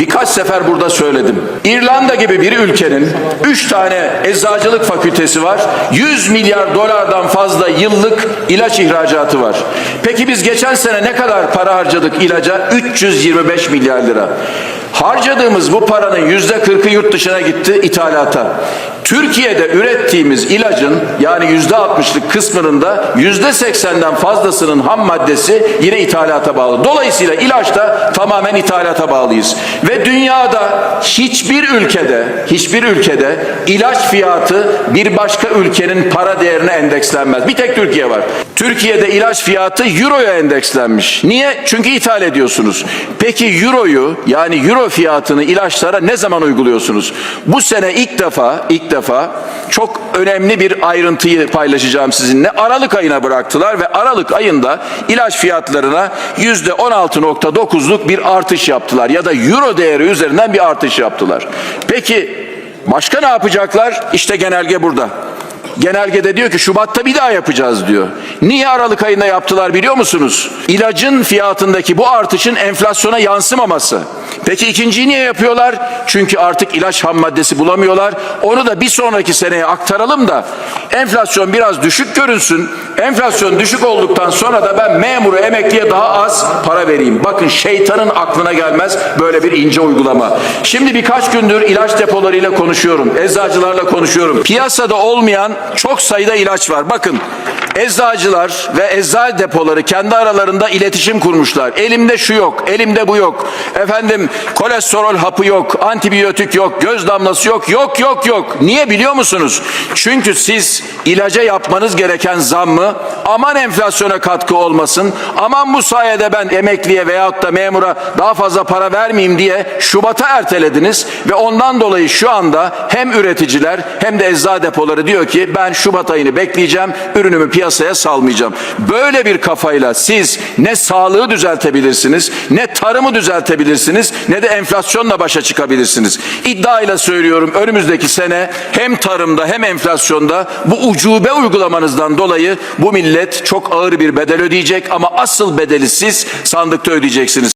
birkaç sefer burada söyledim. İrlanda gibi bir ülkenin 3 tane eczacılık fakültesi var. 100 milyar dolardan fazla yıllık ilaç ihracatı var. Peki biz geçen sene ne kadar para harcadık ilaca? 325 milyar lira. Harcadığımız bu paranın yüzde 40'ı yurt dışına gitti ithalata. Türkiye'de ürettiğimiz ilacın yani yüzde 60'lık kısmının da yüzde 80'den fazlasının ham maddesi yine ithalata bağlı. Dolayısıyla ilaçta tamamen ithalata bağlıyız. Ve dünyada hiçbir ülkede, hiçbir ülkede ilaç fiyatı bir başka ülkenin para değerine endekslenmez. Bir tek Türkiye var. Türkiye'de ilaç fiyatı euroya endekslenmiş. Niye? Çünkü ithal ediyorsunuz. Peki euroyu yani euro fiyatını ilaçlara ne zaman uyguluyorsunuz? Bu sene ilk defa ilk defa çok önemli bir ayrıntıyı paylaşacağım sizinle. Aralık ayına bıraktılar ve Aralık ayında ilaç fiyatlarına yüzde 16.9'luk bir artış yaptılar ya da euro değeri üzerinden bir artış yaptılar. Peki başka ne yapacaklar? İşte genelge burada. Genelgede diyor ki Şubat'ta bir daha yapacağız diyor. Niye Aralık ayında yaptılar biliyor musunuz? İlacın fiyatındaki bu artışın enflasyona yansımaması. Peki ikinciyi niye yapıyorlar? Çünkü artık ilaç ham maddesi bulamıyorlar. Onu da bir sonraki seneye aktaralım da enflasyon biraz düşük görünsün. Enflasyon düşük olduktan sonra da ben memuru emekliye daha az para vereyim. Bakın şeytanın aklına gelmez böyle bir ince uygulama. Şimdi birkaç gündür ilaç depolarıyla konuşuyorum. Eczacılarla konuşuyorum. Piyasada olmayan çok sayıda ilaç var. Bakın eczacılar ve eczane depoları kendi aralarında iletişim kurmuşlar. Elimde şu yok, elimde bu yok. Efendim kolesterol hapı yok, antibiyotik yok, göz damlası yok, yok yok yok. Niye biliyor musunuz? Çünkü siz ilaca yapmanız gereken zammı aman enflasyona katkı olmasın, aman bu sayede ben emekliye veyahut da memura daha fazla para vermeyeyim diye Şubat'a ertelediniz ve ondan dolayı şu anda hem üreticiler hem de eczacı depoları diyor ki ben Şubat ayını bekleyeceğim, ürünümü piyasaya salmayacağım. Böyle bir kafayla siz ne sağlığı düzeltebilirsiniz, ne tarımı düzeltebilirsiniz, ne de enflasyonla başa çıkabilirsiniz. İddiayla söylüyorum önümüzdeki sene hem tarımda hem enflasyonda bu ucube uygulamanızdan dolayı bu millet çok ağır bir bedel ödeyecek ama asıl bedeli siz sandıkta ödeyeceksiniz.